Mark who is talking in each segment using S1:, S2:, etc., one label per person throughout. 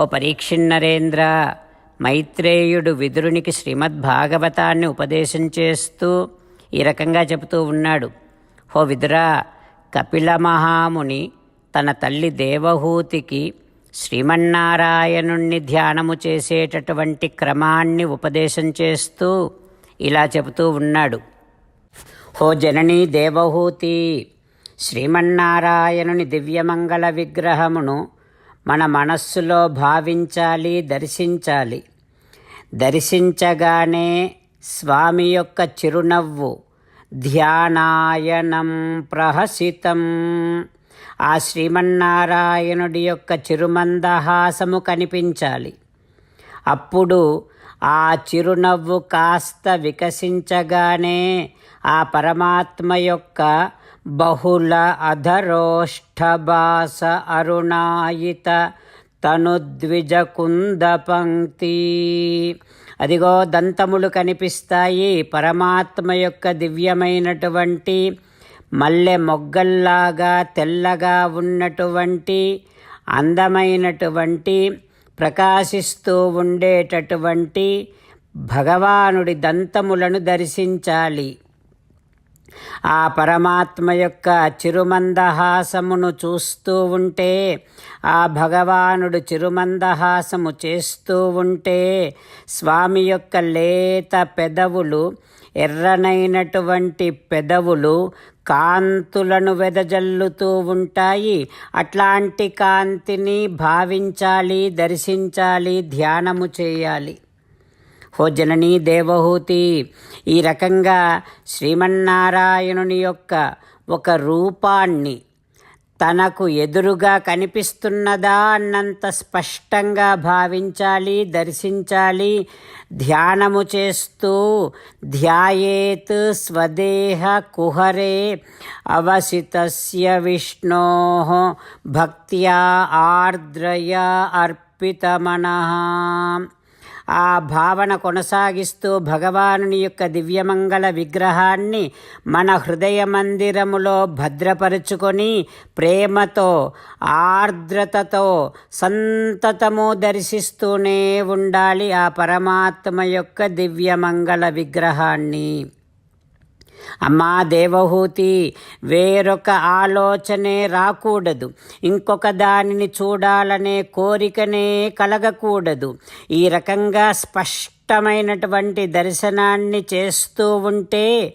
S1: ఓ పరీక్షిన్నరేంద్ర మైత్రేయుడు విదురునికి శ్రీమద్భాగవతాన్ని ఉపదేశం చేస్తూ ఈ రకంగా చెబుతూ ఉన్నాడు. ఓ విదురా కపిల మహాముని తన తల్లి దేవహూతికి శ్రీమన్నారాయణుణ్ణి ధ్యానము చేసేటటువంటి క్రమాన్ని ఉపదేశం చేస్తూ ఇలా చెబుతూ ఉన్నాడు. హో జననీ దేవహూతి శ్రీమన్నారాయణుని దివ్యమంగళ విగ్రహమును మన మనస్సులో భావించాలి దర్శించాలి. దర్శించగానే స్వామి యొక్క చిరునవ్వు ధ్యానాయనం ప్రహసితం. ఆ శ్రీమన్నారాయణుడి యొక్క చిరుమందహాసము కనిపించాలి. అప్పుడు ఆ చిరునవ్వు కాస్త వికసించగానే ఆ పరమాత్మ యొక్క బహుళ అధరోష్ఠభాస అరుణాయిత తనుద్విజకుంద పంక్తి. అదిగో దంతములు కనిపిస్తాయి. పరమాత్మ యొక్క దివ్యమైనటువంటి మల్లె మొగ్గల్లాగా తెల్లగా ఉన్నటువంటి అందమైనటువంటి ప్రకాశిస్తూ ఉండేటటువంటి భగవానుడి దంతములను దర్శించాలి. ఆ పరమాత్మ యొక్క చిరుమందహాసమును చూస్తూ ఉంటే ఆ భగవానుడు చిరుమందహాసము చేస్తూ ఉంటే స్వామి యొక్క లేత పెదవులు ఎర్రనైనటువంటి పెదవులు కాంతులను వెదజల్లుతూ ఉంటాయి. అట్లాంటి కాంతిని భావించాలి దర్శించాలి ధ్యానము చేయాలి. ఓ జననీ దేవహూతి. ఈ రకంగా శ్రీమన్నారాయణుని యొక్క ఒక రూపాన్ని తనకు ఎదురుగా కనిపిస్తున్నదా అన్నంత స్పష్టంగా భావించాలి దర్శించాలి. ధ్యానము చేస్తూ ధ్యాయేత్ స్వదేహ కుహరే అవసితస్య విష్ణో భక్త్యా ఆర్ద్రయ అర్పితమన. ఆ భావన కొనసాగిస్తూ భగవానుని యొక్క దివ్యమంగళ విగ్రహాన్ని మన హృదయ మందిరములో భద్రపరుచుకొని ప్రేమతో ఆర్ద్రతతో సంతతము దర్శిస్తూనే ఉండాలి ఆ పరమాత్మ యొక్క దివ్యమంగళ విగ్రహాన్ని. అమ్మా దేవహూతి వేరొక ఆలోచనే రాకూడదు. ఇంకొక దానిని చూడాలనే కోరికనే కలగకూడదు. ఈ రకంగా స్పష్టమైనటువంటి దర్శనాన్ని చేస్తూ ఉంటే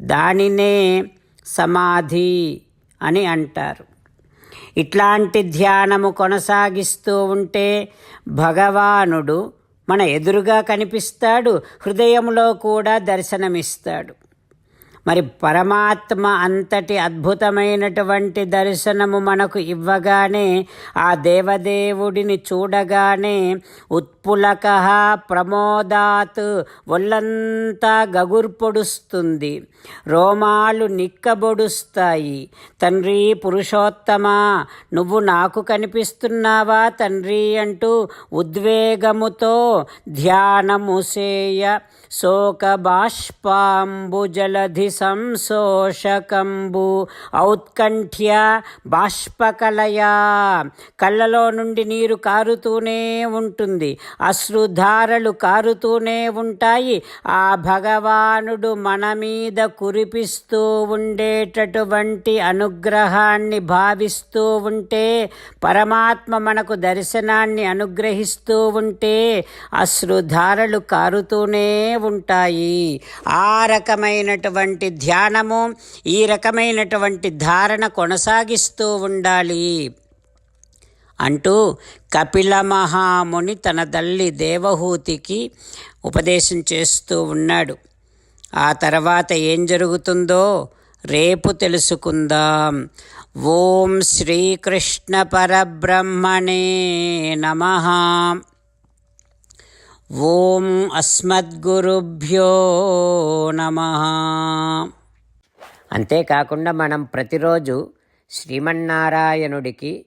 S1: దానినే సమాధి అని అంటారు. ఇట్లాంటి ధ్యానము కొనసాగిస్తూ ఉంటే భగవానుడు మన ఎదురుగా కనిపిస్తాడు హృదయంలో కూడా దర్శనమిస్తాడు. మరి పరమాత్మ అంతటి అద్భుతమైనటువంటి దర్శనము మనకు ఇవ్వగానే ఆ దేవదేవుడిని చూడగానే ఉత్ పులక ప్రమోదాత్ ఒళ్ళంతా గగుర్పొడుస్తుంది. రోమాలు నిక్కబొడుస్తాయి. తండ్రి పురుషోత్తమా నువ్వు నాకు కనిపిస్తున్నావా తండ్రి అంటూ ఉద్వేగముతో ధ్యానముసేయ శోక బాష్పాంబు జలధి సంశోషకంబు ఔత్కంఠ్య బాష్పకలయా. కళ్ళలో నుండి నీరు కారుతూనే ఉంటుంది. అశ్రుధారలు కారుతూనే ఉంటాయి. ఆ భగవానుడు మన మీద కురిపిస్తూ ఉండేటటువంటి అనుగ్రహాన్ని భావిస్తూ ఉంటే పరమాత్మ మనకు దర్శనాన్ని అనుగ్రహిస్తూ ఉంటే అశ్రుధారలు కారుతూనే ఉంటాయి. ఆ రకమైనటువంటి ధ్యానము ఈ రకమైనటువంటి ధారణ కొనసాగిస్తూ ఉండాలి. అంటూ కపిల మహాముని తన తల్లి దేవహూతికి ఉపదేశం చేస్తూ ఉన్నాడు. ఆ తర్వాత ఏం జరుగుతుందో రేపు తెలుసుకుందాం. ఓం శ్రీకృష్ణ పరబ్రహ్మణే నమ. ఓం అస్మద్గురుభ్యో నమ. అంతేకాకుండా మనం ప్రతిరోజు శ్రీమన్నారాయణుడికి